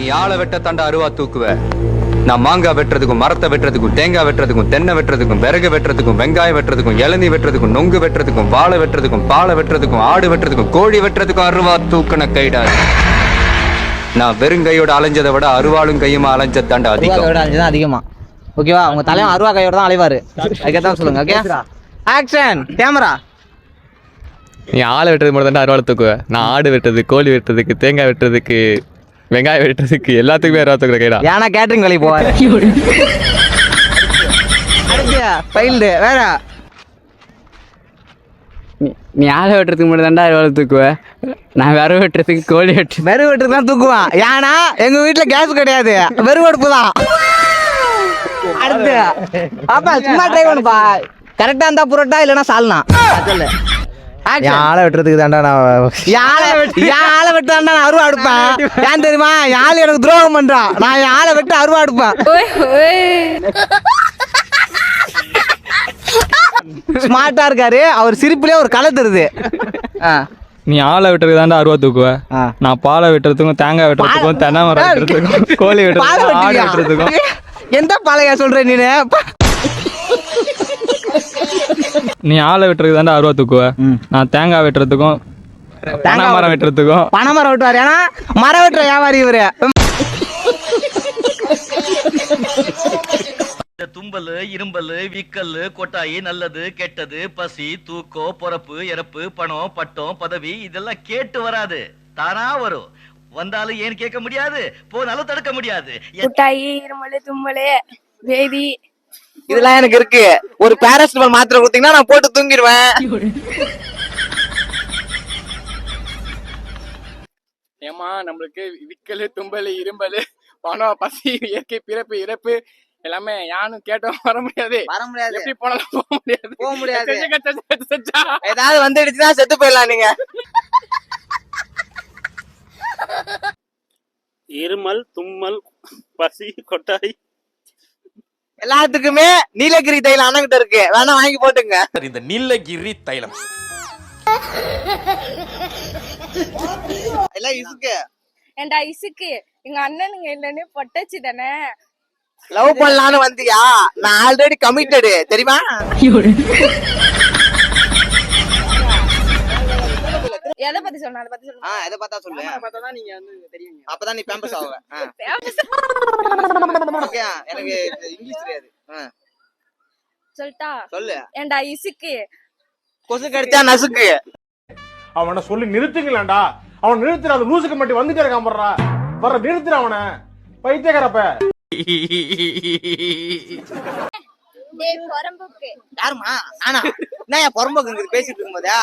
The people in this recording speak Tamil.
நீ ஆளை வெட்ட தண்ட அருவா தூக்குவ. நான் மாங்காய் வெட்டுறதுக்கும் மரத்தை வெட்டுறதுக்கும் தேங்காய் வெட்டுறதுக்கும் தென்னை வெட்டுறதுக்கும் விறகு வெட்டுறதுக்கும் வெங்காயம் வெட்டுறதுக்கும் இளநீ வெட்டுறதுக்கும் நொங்கு வெட்டுறதுக்கும் வாழை வெட்டுறதுக்கும் பாலை வெட்டுறதுக்கும் ஆடு வெட்டுறதுக்கும் கோழி வெட்டுறதுக்கும் அருவா தூக்குன கைடாது. நான் வெறுங்கையோட அலைஞ்சதை விட அருவாளும் கையுமா அலைஞ்ச தண்ட அருவா அதிகம். கையோட அதிகமா. ஓகேவா? உங்க தலைவன் அருவா கையோட தான் அலைவாரு. அதுக்கேத்தான் சொல்லுங்க ஓகே ஆக்ஷன் கேமரா நீ ஆளை வெட்டுறது மட்டும் தான் அறுவாள் தூக்குவேன் நான் ஆடு வெட்டுறது கோழி வெட்டுறதுக்கு தேங்காய் வெட்டுறதுக்கு வெங்காயம் வெட்டுறதுக்கு எல்லாத்துக்குமே அறுவா தூக்குற கைடா? ஏன்னா கேட்டரிங் வேலைக்கு போவார்? ஃபைல்டு வேற. நீ- ஆளை வெட்டுறதுக்கு மட்டும் தாண்டா அறுவாள் தூக்குவ. நான் விர வெட்டுறதுக்கு கோழி வெட்டு வெறு வெட்டுக்கு தான் தூக்குவான். ஏன்னா எங்க வீட்ல கேஸ் கிடையாது. வெறும் அடுப்பு தான். அடுத்து. பாப்பா சும்மா ட்ரை பண்ணுப்பா. கரெக்டா இருந்தா புரோட்டா இல்லைன்னா சால்னா. ஆளை வெட்டுறதுக்கு தாண்டா நான் யாழை வெட்டு யாழை வெட்டாண்டா நான் அருவா அடுப்பேன் ஏன் தெரியுமா? ஆளு எனக்கு துரோகம் பண்றான் நான் ஆளை வெட்டு அருவா அடுப்பேன் ஸ்மார்ட்டா இருக்காரு. அவர் சிரிப்புலயே ஒரு கலை தருது. நீ ஆளை வெட்டுறதுக்கு தாண்டா அறுவா தூக்குவ. நான் பாலை வெட்டுறதுக்கும் தேங்காய் வெட்டுறதுக்கும் தென்னை மரம் வெட்டுறதுக்கும் கோழி வெட்டுறதுக்கும் ஆடு? வெட்டுறதுக்கும். எந்த பாலையா சொல்ற நீனு? நீ ஆளை வெட்டுறதுக்கு தாண்டா அறுவா தூக்குவ. நான் தேங்காய் வெட்டுறதுக்கும் தென்னை மரம் வெட்டுறதுக்கும். பனை மரம் வெட்டுவார். ஏன்னா மரம் வெட்டுற வியாபாரி இவரு. இந்த தும்பல் இரும்பல் விக்கல் கொட்டாயி நல்லது கெட்டது பசி தூக்கம் பொறப்பு இறப்பு பணம் பட்டம் பதவி இதெல்லாம் கேட்டு வராது. தானா வரும். வந்தாலும் ஏன் கேட்க முடியாது? போனாலும் தடுக்க முடியாது. முட்டாயி இருமல் தும்மல் வேதி இதெல்லாம் எனக்கு இருக்கு. ஒரு பேராசிட்டமால் மாத்திரை கொடுத்தீங்கன்னா நான் போட்டு தூங்கிடுவேன். ஏமா நம்மளுக்கு விக்கல் தும்பல் இரும்பல் பணம் பசி இயற்கை பிறப்பு இறப்பு எல்லாமே யானும் கேட்டோம் வர முடியாது. வர முடியாது. எப்படி போனாலும் போக முடியாது. போக முடியாது. ஏதாவது வந்துடுச்சுன்னா செத்து போயிடலாம் நீங்க. இருமல் தும்மல் பசி கொட்டாய். எல்லாத்துக்குமே நீலகிரி தைலம் அண்ணங்கிட்ட இருக்கு. வேணா வாங்கி போட்டுங்க. இந்த நீலகிரி தைலம். எல்லாம் இசுக்கு. ஏண்டா இசுக்கு? எங்க அண்ணனுங்க இல்லன்னு பொட்டச்சு தானே? லவ் பண்ணலான்னு வந்தியா? நான் ஆல்ரெடி கமிட்டடு தெரியுமா? எதை பத்தி சொன்ன அதை பத்தி ஆ சொன்ன எதை பார்த்தா சொல்லு பார்த்தாதான் நீங்க வந்து தெரியுங்க. அப்பதான் நீ பேம்பஸ் ஆகுவ ஆ. ஓகே எனக்கு இங்கிலீஷ் தெரியாது. சொல்லிட்டா? சொல்லு. ஏண்டா இசுக்கு? கொசு கடிச்சா நசுக்கு. அவனை சொல்லி நிறுத்துங்களேன்டா. அவன் நிறுத்துற அந்த லூசுக்கு மட்டும் வந்துட்டே இருக்கான் போடுறா வர நிறுத்துற அவனை. பைத்தியக்காரப்ப. டேய் யாருமா நானா என்ன என் இருக்கும் பேசிட்டு இருக்கும்போதா?